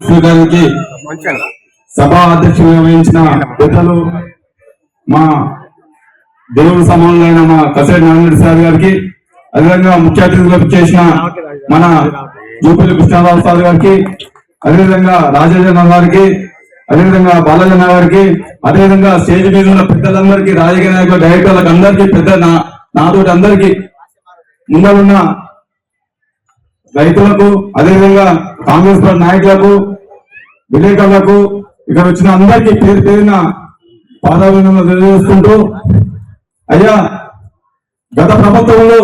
చూడడానికి సభా అధ్యక్షులుగా వహించిన పెద్దలు మా దేవుడు సమానులైన మా కసేటి నారాయణ సార్ గారికి అదేవిధంగా ముఖ్య అతిథులకు చేసిన మన జూపల్లి కృష్ణారావు సార్ గారికి అదేవిధంగా రాజేంద్ర గారికి అదేవిధంగా బాలజన్న గారికి అదేవిధంగా స్టేజ్ మీద ఉన్న పెద్దలందరికీ రాజకీయ నాయకుల డైరెక్టర్లకు అందరికీ పెద్ద నా నాతోటి అందరికీ ముందరున్న రైతులకు అదేవిధంగా కాంగ్రెస్ పార్టీ నాయకులకు విలేకరులకు ఇక్కడ వచ్చిన అందరికీ పేరు పేరిన పాదాభినందనలు తెలియజేసుకుంటూ అయ్యా గత ప్రభుత్వంలో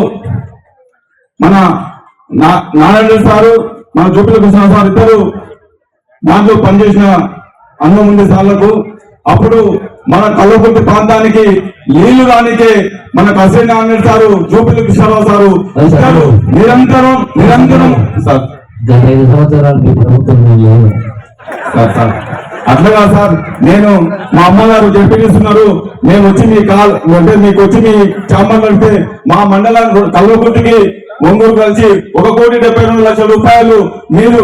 మన నా- నారాయణ సారు మన జోపిల కృష్ణ సార్ ఇద్దరు దాంట్లో పనిచేసిన ఉండే సార్లకు అప్పుడు మన కల్లకుర్తి ప్రాంతానికి నీళ్ళు రానికే మన కసేన్ సారు జోపిల కృష్ణారావు సారు నిరంతరం నిరంతరం. సార్ గత ఐదు సంవత్సరాలు మీ ప్రభుత్వం లేదు. Sir sir. అట్లా సార్. నేను మా అమ్మగారు చెప్పిస్తున్నారు మేము వచ్చి మీ కాల్ అంటే మీకు వచ్చి మీ అంటే మా మండలం కల్వకుర్తికి ఒంగూరు కలిసి ఒక కోటి డెబ్బై రెండు లక్షల రూపాయలు మీరు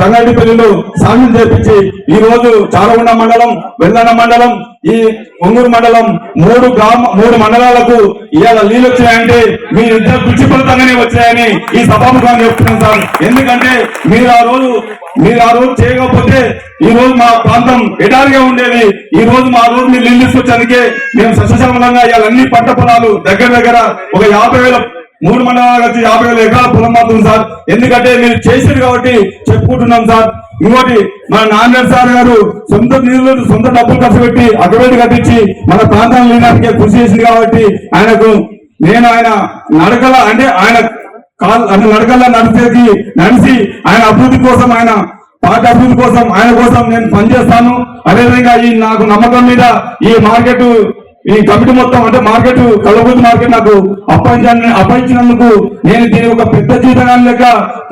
గంగారెడ్డిపల్లిలో సాంగ్యం చేపించి ఈ రోజు చారగుండ మండలం వెల్లన మండలం ఈ ఒంగూరు మండలం మూడు గ్రామ మూడు మండలాలకు ఇవాళ నీళ్ళు వచ్చాయంటే మీ ఇద్దరు పిచ్చి ఫలితంగానే వచ్చాయని ఈ సభాముఖంగా చెప్తున్నాను సార్. ఎందుకంటే మీరు ఆ రోజు మీరు ఆ రోజు చేయకపోతే ఈ రోజు మా ప్రాంతం ఎడారిగా ఉండేది. ఈ రోజు మా రోజు మీరు నీళ్ళు తీసుకొచ్చానికే మేము సస్యశ్యామలంగా ఇవాళ అన్ని పంట పొలాలు దగ్గర దగ్గర ఒక యాభై వేల మూడు మండలాలు వచ్చి యాభై వేల ఎకరాల పొలం మాత్రం సార్. ఎందుకంటే మీరు చేశారు కాబట్టి చెప్పుకుంటున్నాం సార్. ఇంకోటి మన నాన్నగారు సార్ గారు సొంత నిధులు సొంత డబ్బులు ఖర్చు పెట్టి అగ్రవేటి కట్టించి మన ప్రాంతాన్ని లేడానికి కృషి చేసింది కాబట్టి ఆయనకు నేను ఆయన నడకల అంటే ఆయన కాల్ అంటే నడకల్లా నడిచేది నడిచి ఆయన అభివృద్ధి కోసం ఆయన పార్టీ అభివృద్ధి కోసం ఆయన కోసం నేను పనిచేస్తాను. అదేవిధంగా ఈ నాకు నమ్మకం మీద ఈ మార్కెట్ ఈ కమిటీ మొత్తం అంటే మార్కెట్ కళ్ళబుద్ధి మార్కెట్ నాకు అప్పగించాలని అప్పగించినందుకు నేను దీని ఒక పెద్ద జీతనాన్ని లెక్క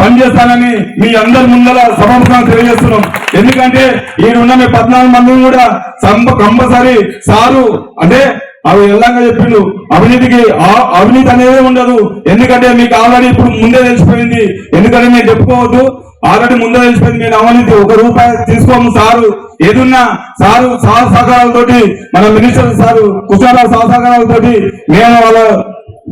పనిచేస్తానని మీ అందరి ముందర సభాముఖంగా తెలియజేస్తున్నాం. ఎందుకంటే ఈయనున్న మీ పద్నాలుగు మందిని కూడా కంపల్సరీ సారు అంటే అవి ఎల్లంగా చెప్పిండు అవినీతికి ఆ- అవినీతి అనేది ఉండదు. ఎందుకంటే మీకు ఆల్రెడీ ఇప్పుడు ముందే తెలిసిపోయింది. ఎందుకంటే నేను చెప్పుకోవద్దు ఆల్రెడీ ముందే తెలిసిపోయింది నేను అవినీతి ఒక రూపాయి తీసుకోము సారు. ఏదున్నా సారు సహ సహకారాలతోటి మన మినిస్టర్ సారు కుషారావు సహ సహకారాలతోటి మేము వాళ్ళ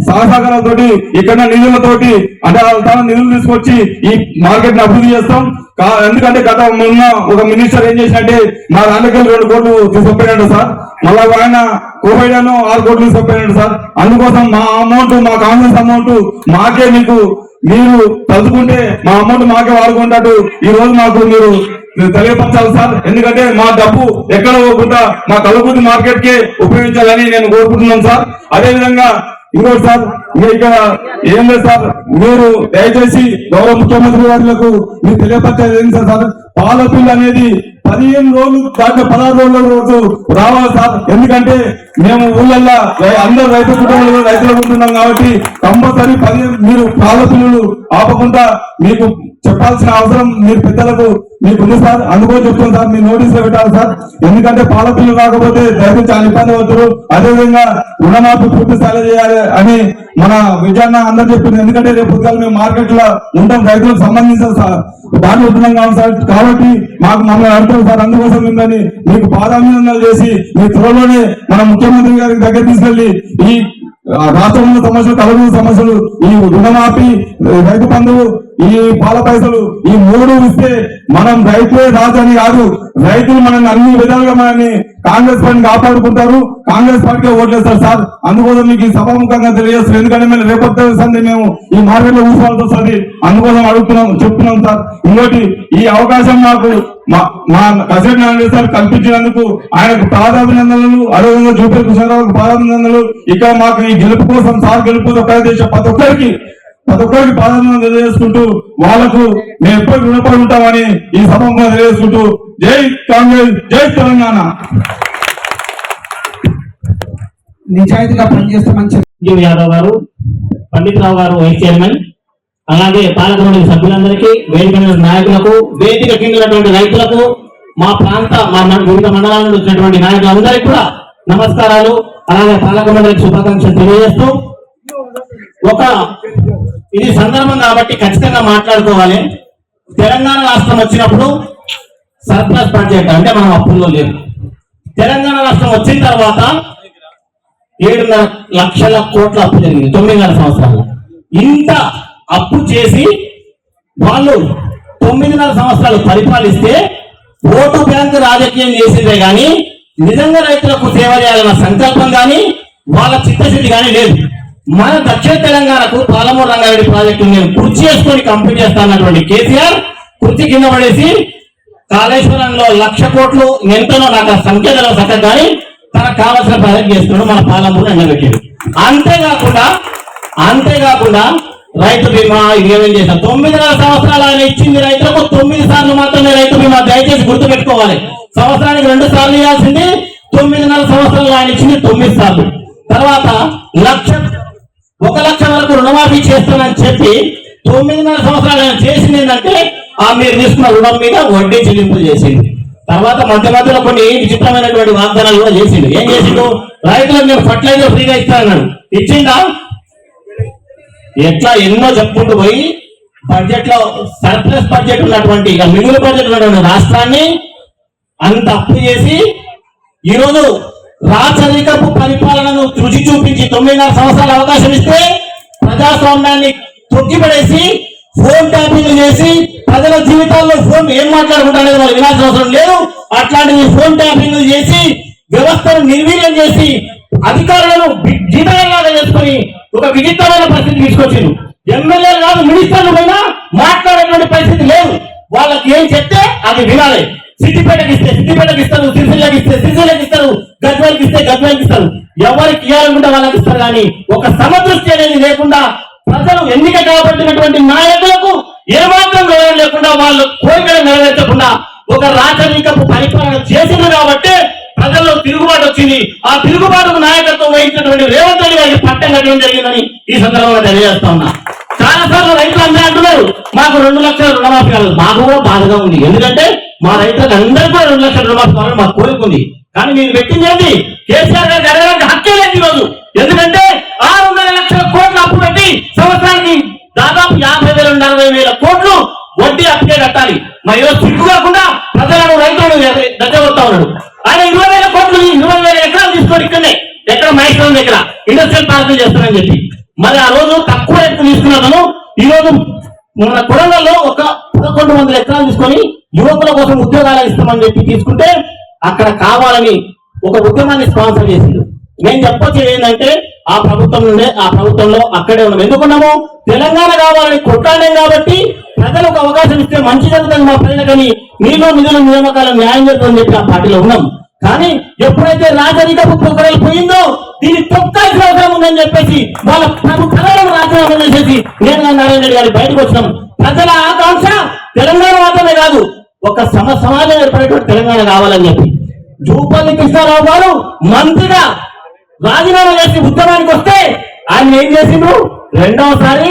సహసహకారాలతోటి ఇక్కడ నిధులతోటి అంటే వాళ్ళ నిధులు తీసుకొచ్చి ఈ మార్కెట్ని అభివృద్ధి చేస్తాం. ఎందుకంటే గత మొన్న ఒక మినిస్టర్ ఏం చేసినట్టే మా దాంట్లోకి రెండు కోట్లు తీసుకుపోయినాడు సార్. మళ్ళా ఆయన కోవిడ్ అను ఆరు కోట్లు తీసుకుపోయినాడు సార్. అందుకోసం మా అమౌంట్ మా కాంగ్రెస్ అమౌంట్ మాకే మీకు మీరు తలుచుకుంటే మా అమౌంట్ మాకే వాడుకుంటాడు ఈ రోజు మాకు మీరు తెలియపరచాలి సార్. ఎందుకంటే మా డబ్బు ఎక్కడ పోకుండా మా కలుగుతి మార్కెట్కి ఉపయోగించాలని నేను కోరుకుంటున్నాను సార్. అదే విధంగా ఇంకోటి సార్ ఇక్కడ ఏం లేదు సార్ మీరు దయచేసి గౌరవ ముఖ్యమంత్రి గారులకు మీరు తెలియపరిచేది ఏంటి సార్ సార్? పాల అనేది పదిహేను రోజులు దాకా పదహారు రోజుల రోజు రావాలి సార్. ఎందుకంటే మేము ఊళ్ళల్లో అందరు రైతు కుటుంబంలో రైతులు ఉంటున్నాం కాబట్టి కంపల్సరీ పదిహేను మీరు పాలపిల్లులు ఆపకుండా మీకు చెప్పాల్సిన అవసరం మీరు పెద్దలకు మీకు ఉంది సార్. అనుభవం చెప్తుంది సార్ మీరు నోటీసులు పెట్టాలి సార్. ఎందుకంటే పాలకులు కాకపోతే దయచేసి చాలా ఇబ్బంది అవుతారు అదేవిధంగా రుణమాఫీ పూర్తి స్థాయిలో చేయాలి అని మన విజయన్న అందరు చెప్పింది. ఎందుకంటే రేపు పొద్దుగాల మేము మార్కెట్లో ఉంటాం రైతులకు సంబంధించిన సార్ ఉంటున్నాం కాదు సార్. కాబట్టి మాకు మమ్మల్ని అడుగుతాం సార్. అందుకోసం మిమ్మల్ని మీకు పాదాభినందనలు చేసి మీ త్వరలోనే మన ముఖ్యమంత్రి గారికి దగ్గర తీసుకెళ్ళి ఈ రాష్ట్రంలో సమస్యలు కలుగు సమస్యలు ఈ రుణమాఫీ రైతు బంధువు ఈ పాల పైసలు ఈ మూడు ఇస్తే మనం రైతులే రాజు అని కాదు రైతులు మనల్ని అన్ని విధాలుగా మనల్ని కాంగ్రెస్ పార్టీని కాపాడుకుంటారు. కాంగ్రెస్ పార్టీకే ఓట్లేస్తారు సార్. అందుకోసం మీకు ఈ సభాముఖంగా తెలియజేస్తారు ఎందుకంటే మేము రేపటి సంది మేము ఈ మార్కెట్లో కూర్చోవాల్సి వస్తుంది. అందుకోసం అడుగుతున్నాం చెప్తున్నాం సార్. ఇంకోటి ఈ అవకాశం మాకు మా మా నారాయణ సార్ కల్పించినందుకు ఆయనకు పాదాభినందనలు అదేవిధంగా జూపే కృష్ణారావుకు పాదాభినందనలు. ఇక్కడ మాకు ఈ గెలుపు కోసం సార్ గెలుపు ప్రదేశం ప్రతి ఒక్కరికి ప్రతి ఒక్కరికి పాదాభినందనలు తెలియజేసుకుంటూ వాళ్ళకు మేము ఎప్పటికీ రుణపడి ఉంటామని ఈ సభంగా తెలియజేసుకుంటూ జై కాంగ్రెస్ జై తెలంగాణ. నిజాయితీగా పనిచేస్తామని సంజీవ్ యాదవ్ గారు పండిత్ రావు గారు వైస్ చైర్మన్ అలాగే పాలకమండలి సభ్యులందరికీ వేదిక నాయకులకు వేదిక కింద ఉన్నటువంటి రైతులకు మా ప్రాంత మా వివిధ మండలాల నుండి వచ్చినటువంటి నాయకులందరికీ కూడా నమస్కారాలు. అలాగే పాలక మండలికి శుభాకాంక్షలు తెలియజేస్తూ ఒక ఇది సందర్భం కాబట్టి ఖచ్చితంగా మాట్లాడుకోవాలి. తెలంగాణ రాష్ట్రం వచ్చినప్పుడు సర్ప్లస్ బడ్జెట్ అంటే మనం అప్పుల్లో లేదు తెలంగాణ రాష్ట్రం వచ్చిన తర్వాత ఏడున్నర లక్షల కోట్ల అప్పు జరిగింది తొమ్మిదిన్నర సంవత్సరాలు ఇంత అప్పు చేసి వాళ్ళు తొమ్మిదిన్నర సంవత్సరాలు పరిపాలిస్తే ఓటు బ్యాంకు రాజకీయం చేసిందే కానీ నిజంగా రైతులకు సేవ చేయాలన్న సంకల్పం కానీ వాళ్ళ చిత్తశుద్ధి కానీ లేదు. మన దక్షిణ తెలంగాణకు పాలమూరు రంగారెడ్డి ప్రాజెక్టు నేను కుర్చీ చేసుకొని కంప్లీట్ చేస్తానన్నటువంటి కేసీఆర్ కుర్చీ కింద పడేసి కాళేశ్వరంలో లక్ష కోట్లు ఎంతనో నాకు ఆ సంఖ్యలో సక్క కానీ తనకు కావాల్సిన ప్రాజెక్ట్ చేస్తున్నాడు మన పాలమూరు ఎండబెట్టాడు అంతేకాకుండా అంతేకాకుండా రైతు బీమా ఇది చేశారు? తొమ్మిదిన్నర సంవత్సరాలు ఆయన ఇచ్చింది రైతులకు తొమ్మిది సార్లు మాత్రమే రైతు బీమా దయచేసి గుర్తు పెట్టుకోవాలి సంవత్సరానికి రెండు సార్లు ఇవ్వాల్సింది తొమ్మిదిన్నర సంవత్సరాలు ఆయన ఇచ్చింది తొమ్మిది సార్లు. తర్వాత లక్ష లక్షల వరకు రుణమాఫీ చేస్తానని చెప్పి తొమ్మిదిన్నర సంవత్సరాలు ఆయన చేసింది ఏంటంటే ఆ మీరు తీసుకున్న రుణం మీద వడ్డీ చెల్లింపులు చేసింది తర్వాత మధ్య మధ్యలో కొన్ని విచిత్రమైనటువంటి వాగ్దానాలు కూడా చేసిండు. ఏం చేసిండు? రైతులకు నేను ఫర్టిలైజర్ ఫ్రీగా ఇస్తానన్నాడు. ఇచ్చిందా ఎట్లా ఎన్నో చెప్పుకుంటూ పోయి బడ్జెట్లో సర్ప్లస్ బడ్జెట్ ఉన్నటువంటి ఇక మిగులు బడ్జెట్ ఉన్నటువంటి రాష్ట్రాన్ని అంత అప్పు చేసి ఈరోజు రాచరికపు పరిపాలనను రుచి చూపించి తొమ్మిదిన్నర సంవత్సరాల అవకాశం ఇస్తే ప్రజాస్వామ్యాన్ని తొక్కిపడేసి ఫోన్ ట్యాపింగ్ చేసి ప్రజల జీవితాల్లో ఫోన్ ఏం మాట్లాడుకుంటారనేది వాళ్ళు వినాల్సిన అవసరం లేదు. అట్లాంటివి ఫోన్ ట్యాపింగ్ చేసి వ్యవస్థను నిర్వీర్యం చేసి అధికారులను జీతాలాగా చేసుకుని ఒక విచిత్రమైన పరిస్థితి తీసుకొచ్చింది ఎమ్మెల్యేలు కాదు మినిస్టర్లు పోయినా మాట్లాడేటువంటి పరిస్థితి లేదు. వాళ్ళకి ఏం చెప్తే అది వినాలి. సిద్దిపేటకి ఇస్తే సిద్దిపేటకి ఇస్తారు సిరిసిల్లకి ఇస్తే సిరిసిల్లకి ఇస్తారు గద్వాలకి ఇస్తే గద్వాలకి ఇస్తారు ఎవరికి ఇవ్వాలనుకుంటే వాళ్ళకి ఇస్తారు కానీ ఒక సమదృష్టి అనేది లేకుండా ప్రజలు ఎన్నిక కాబట్టినటువంటి నాయకులకు ఏమాత్రం గౌరవం లేకుండా వాళ్ళు కోరికలు నెరవేర్చకుండా ఒక రాచరికపు పరిపాలన చేసింది కాబట్టి ప్రజల్లో తిరుగుబాటు వచ్చింది. ఆ తిరుగుబాటుకు నాయకత్వం వహించినటువంటి రేవంత్ రెడ్డి గారికి పట్టం కట్టడం జరిగిందని ఈ సందర్భంగా తెలియజేస్తా ఉన్నా. చాలా సార్లు రైతులు అందరూ అంటున్నారు మాకు రెండు లక్షల రుణమాఫీ కావాలి మాకు కూడా బాధగా ఉంది. ఎందుకంటే మా రైతులకు అందరికీ కూడా రెండు లక్షల రుణమాఫీ కావాలని మాకు కోరిక ఉంది. కానీ మీరు పెట్టింది ఏంటి? కేసీఆర్ గారు జరగడానికి హక్కే లేదు ఈరోజు. ఎందుకంటే ఆరు వందల లక్షల కోట్లు అప్పు పెట్టి సంవత్సరానికి దాదాపు యాభై వేల నలభై అరవై వేల కోట్లు వడ్డీ అప్పుడే కట్టాలి. మరి ఈరోజు సిగ్గు కాకుండా ప్రజలను రైతులను దగ్గరకొడతా ఉన్నాడు. ఆయన ఇరవై వేల కోట్లు ఇరవై వేల ఎకరాలు తీసుకొని ఇక్కడనే. ఎక్కడ మహేశ్వరం దగ్గర ఇండస్ట్రియల్ పార్కులు చేస్తానని చెప్పి. మరి ఆ రోజు తక్కువ రేట్లు తీసుకున్నాను ఈ రోజు మన కొడంగల్లో ఒక పదకొండు వందల ఎకరాలు తీసుకొని యువకుల కోసం ఉద్యోగాలు ఇస్తామని చెప్పి తీసుకుంటే అక్కడ కావాలని ఒక ఉద్యమాన్ని స్పాన్సర్ చేసిండు. నేను చెప్పొచ్చేది ఏంటంటే ఆ ప్రభుత్వం నుండే ఆ ప్రభుత్వంలో అక్కడే ఉన్నాం. ఎందుకున్నాము? తెలంగాణ కావాలని కొట్లాడాం కాబట్టి ప్రజలకు అవకాశం ఇస్తే మంచి జరుగుతుంది మా ప్రజలకని మీలో నిధుల నియామకాలను న్యాయం జరుగుతుందని చెప్పి ఆ పార్టీలో ఉన్నాం. కానీ ఎప్పుడైతే రాజరికపు పోయిందో దీన్ని తొక్కాల్సిన అవసరం ఉందని చెప్పేసి వాళ్ళ ప్రభు రాజీనామా చేసేసి నేను నారాయణ రెడ్డి గారు బయటకు వచ్చినాం. ప్రజల ఆకాంక్ష తెలంగాణ మాత్రమే కాదు ఒక సమ సమాజం ఏర్పడేటువంటి తెలంగాణ కావాలని చెప్పి. జూపల్లి కృష్ణారావు గారు మంత్రిగా రాజీనామా చేసి ఉద్యమానికి వస్తే ఆయన ఏం చేసిండ్రు? రెండవసారి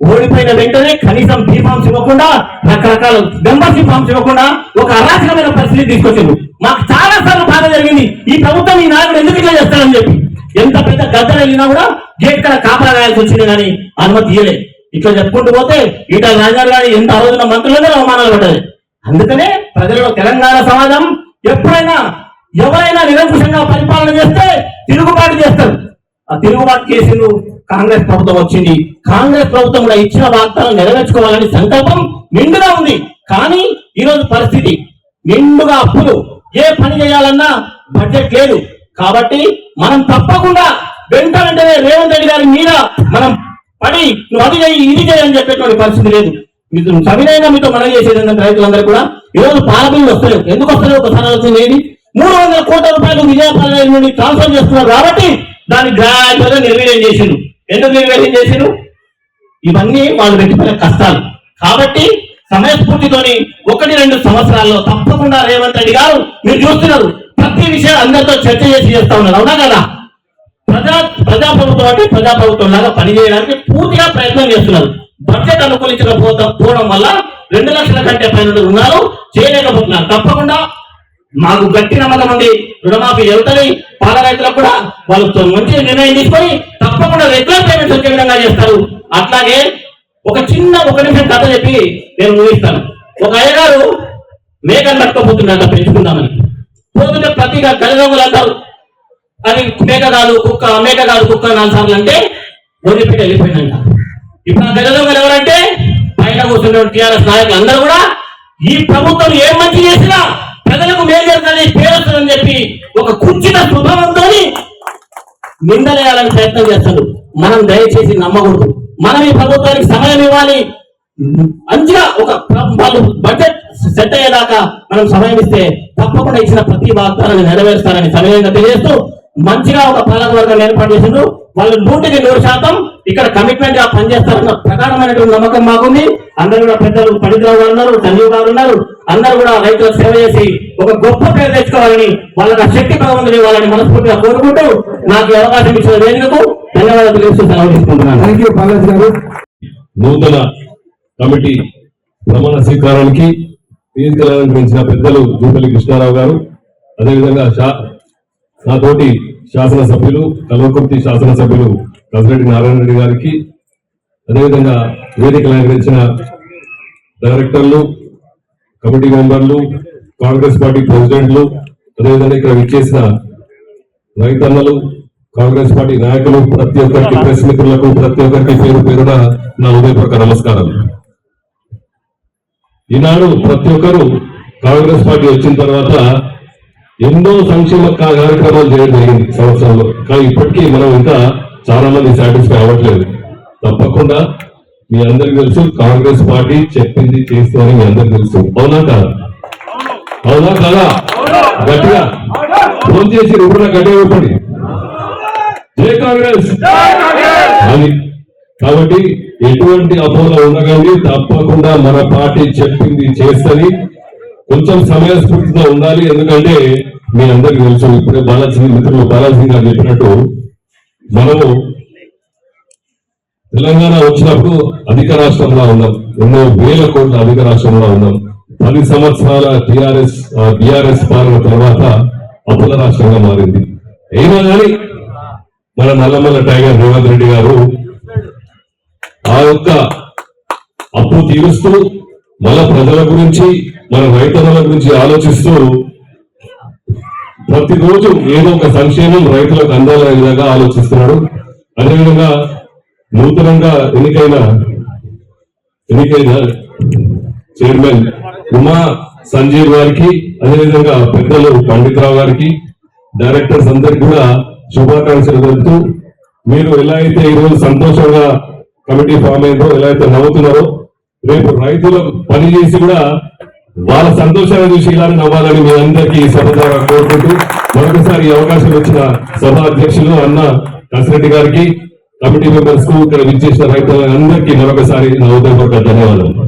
ఓడిపోయిన వెంటనే కనీసం బీఫామ్స్ ఇవ్వకుండా రకరకాల మెంబర్షిప్ ఫామ్స్ ఇవ్వకుండా ఒక అరాచకమైన పరిస్థితి తీసుకొచ్చింది మాకు చాలా సార్లు బాధ జరిగింది ఈ ప్రభుత్వం ఈ నాయకుడు ఎందుకు ఇట్లా చేస్తారని చెప్పి. ఎంత పెద్ద గద్దలు వెళ్ళినా కూడా గేట్ కడ కాపలా రాయాల్సి వచ్చింది కానీ అనుమతి ఇవ్వలేదు ఇట్లా చెప్పుకుంటూ పోతే ఈట రాజారు గారి ఎంత ఆ రోజున మంత్రులనే అవమానాలు పడ్డది అందుకనే ప్రజలలో తెలంగాణ సమాజం ఎప్పుడైనా ఎవరైనా నిరంకుశంగా పరిపాలన చేస్తే తిరుగుబాటు చేస్తారు. ఆ తిరుగుబాటు కేసులు కాంగ్రెస్ ప్రభుత్వం వచ్చింది. కాంగ్రెస్ ప్రభుత్వం కూడా ఇచ్చిన వాగ్దానం నెరవేర్చుకోవాలని సంకల్పం నిండుగా ఉంది. కానీ ఈ రోజు పరిస్థితి నిండుగా అప్పులు. ఏ పని చేయాలన్నా బడ్జెట్ లేదు. కాబట్టి మనం తప్పకుండా వెంట వెంటనే రేవంత్ రెడ్డి గారి మీద మనం పడి నువ్వు అది చేయి ఇది చేయి అని చెప్పేటువంటి పరిస్థితి లేదు. మీకు సవినయంగా మీతో మనం చేసేది ఏంటంటే రైతులందరూ కూడా ఈరోజు పాల బిల్లు వస్తలేవు. ఎందుకు వస్తలేవు? ఒకసారి ఆలోచన ఏది మూడు వందల కోట్ల రూపాయలు విజయపాల నుండి ట్రాన్స్ఫర్ చేస్తున్నారు కాబట్టి దాన్ని గ్రాడ్యువల్గా నిర్వీర్యం చేసిండు ఎందుకు నిర్వీర్యం చేసిండు ఇవన్నీ వాళ్ళు పెట్టిపోయిన కష్టాలు. కాబట్టి సమయస్ఫూర్తితోని ఒకటి రెండు సంవత్సరాల్లో తప్పకుండా రేవంత్ రెడ్డి గారు మీరు చూస్తున్నారు. ప్రతి విషయం అందరితో చర్చ చేసి చేస్తా ఉన్నారు. అవునా కదా? ప్రజా ప్రజాప్రభుత్వం అంటే ప్రజాప్రభుత్వం లాగా పనిచేయడానికి పూర్తిగా ప్రయత్నం చేస్తున్నారు. బడ్జెట్ అనుకూలించకపోతే పోవడం వల్ల రెండు లక్షల కంటే పైన రుణాలు చేయలేకపోతున్నారు. తప్పకుండా మాకు గట్టి నమ్మకం ఉంది. రుణమాఫీ వెళ్తాయి పాల రైతులకు కూడా వాళ్ళు మంచి నిర్ణయం తీసుకొని తప్పకుండా రెగ్యులర్ పేమెంట్స్ వచ్చే విధంగా చేస్తారు. అట్లాగే ఒక చిన్న ఒక నిమిషం కథ చెప్పి నేను ఊహిస్తాను ఒక అయ్యగారు మేకను పట్టుకోపోతుండట పెంచుకుందామని. ప్రతిగా గలగములు అంటారు అది మేక కాదు కుక్క మేక కాదు కుక్క నాలుగు సార్లు అంటే వదిలిపెట్టి వెళ్ళిపోయిందంట. ఇప్పుడు ఆ గలిదొంగలు ఎవరంటే పైన కూర్చున్న టీఆర్ఎస్ నాయకులు అందరూ కూడా ఈ ప్రభుత్వం ఏం మంచి చేసినా ప్రజలకు మేలు జరుగుతుంది పేరు చెప్పి ఒక కుర్చిన స్వభావంతో నిందలేయాలని ప్రయత్నం చేస్తారు మనం దయచేసి నమ్మకూడదు. మనం ఈ ప్రభుత్వానికి సమయం ఇవ్వాలి. మంచిగా ఒక వాళ్ళు బడ్జెట్ సెట్ అయ్యేదాకా మనం సమయం ఇస్తే తప్పకుండా ఇచ్చిన ప్రతి వాగ్దానాన్ని నెరవేరుస్తారని సమయంగా తెలియజేస్తూ మంచిగా ఒక పాలకవర్గం ఏర్పాటు చేసిండ్రు. వాళ్ళు నూటికి నూరు శాతం ఇక్కడ కమిట్మెంట్గా పనిచేస్తారన్న ప్రగాఢమైనటువంటి నమ్మకం మాకుంది. అందరూ కూడా పెద్దలు గారు ఉన్నారు సంజీవ్ గారు ఉన్నారు. అందరూ కూడా రైతులకు సేవ చేసి ఒక గొప్ప పేరు తెచ్చుకోవాలని వాళ్ళకి శక్తి భగవంతుడు ఇవ్వాలని మనస్ఫూర్తిగా కోరుకుంటూ నాకు ఈ అవకాశం ఇచ్చిన వేదికకు ధన్యవాదాలు తెలుస్తూ సెలవు తీసుకుంటున్నాను. నూతన కమిటీ ప్రమాణ స్వీకారానికి వేదికలు అలంకరించిన పెద్దలు జూపల్లి కృష్ణారావు గారు అదేవిధంగా శా- నాతోటి శాసనసభ్యులు కల్వకుర్తి శాసనసభ్యులు కసిరెడ్డి నారాయణ రెడ్డి గారికి అదేవిధంగా వేదికలు అలంకరించిన డైరెక్టర్లు కమిటీ మెంబర్లు కాంగ్రెస్ పార్టీ ప్రెసిడెంట్లు అదేవిధంగా ఇక్కడ విచ్చేసిన రైతన్నలు కాంగ్రెస్ పార్టీ నాయకులు ప్రతి ఒక్కరికి ప్రెస్ మిత్రులకు ప్రతి ఒక్కరికి పేరు పేరున నా హృదయపూర్వక నమస్కారాలు. ఈనాడు ప్రతి ఒక్కరు కాంగ్రెస్ పార్టీ వచ్చిన తర్వాత ఎన్నో సంక్షేమ కార్యక్రమాలు చేయడం జరిగింది సంవత్సరంలో. కానీ ఇప్పటికీ మనం ఇంకా చాలా మంది సాటిస్ఫై అవ్వట్లేదు. తప్పకుండా మీ అందరికి తెలుసు కాంగ్రెస్ పార్టీ చెప్పింది చేస్తుందని మీ అందరికి తెలుసు. అవునా కాదా? అవునా కాదా? గట్టిగా ఫోన్ చేసి ఇప్పుడు గట్టిగా చెప్పండి జై కాంగ్రెస్! అని కాబట్టి ఎటువంటి అపోహలు ఉండగానే తప్పకుండా మన పార్టీ చెప్పింది చేస్తని కొంచెం సమయస్ఫూర్తితో ఉండాలి. ఎందుకంటే మీ అందరికి తెలుసు ఇప్పుడే బాలాజీ మిత్రులు బాలాజీ గారు చెప్పినట్టు మనము తెలంగాణ వచ్చినప్పుడు అధిక రాష్ట్రంలో ఉన్నాం. ఎన్నో వేల కోట్ల అధిక రాష్ట్రంలో ఉన్నాం. పది సంవత్సరాల టిఆర్ఎస్ బిఆర్ఎస్ పాలన తర్వాత అప్పుల రాష్ట్రంగా మారింది. అయినా కానీ మన నల్లమల్ల టైగర్ రేవంత్ రెడ్డి గారు ఆ అప్పు తీరుస్తూ మన ప్రజల గురించి మన రైతన్నల గురించి ఆలోచిస్తూ ప్రతిరోజు ఏదో ఒక సంక్షేమం రైతులకు అందాలనే విధంగా ఆలోచిస్తున్నాడు. అదేవిధంగా నూతనంగా ఎన్నికైన ఎన్నికైన చైర్మన్ ఉమా సంజీవ్ గారికి అదేవిధంగా పెద్దలు పండితరావు గారికి డైరెక్టర్స్ అందరికి కూడా శుభాకాంక్షలు తెలుపుతూ మీరు ఎలా అయితే ఈరోజు సంతోషంగా కమిటీ ఫామ్ అయిందో ఎలా అయితే నవ్వుతున్నారో రేపు రైతులు పని చేసి కూడా వాళ్ళ సంతోషాన్ని చూసి ఇలానే నవ్వాలని మీ అందరికీ ఈ సభ ద్వారా కోరుకుంటూ మరొకసారి అవకాశం ఇచ్చిన సభ అధ్యక్షులు అన్న కసిరెడ్డి గారికి కమిటీ మెంబర్స్కు ఇక్కడ విచ్చేసిన రైతులందరికీ మరొకసారి నా ఉదయపూర్వక ధన్యవాదాలు.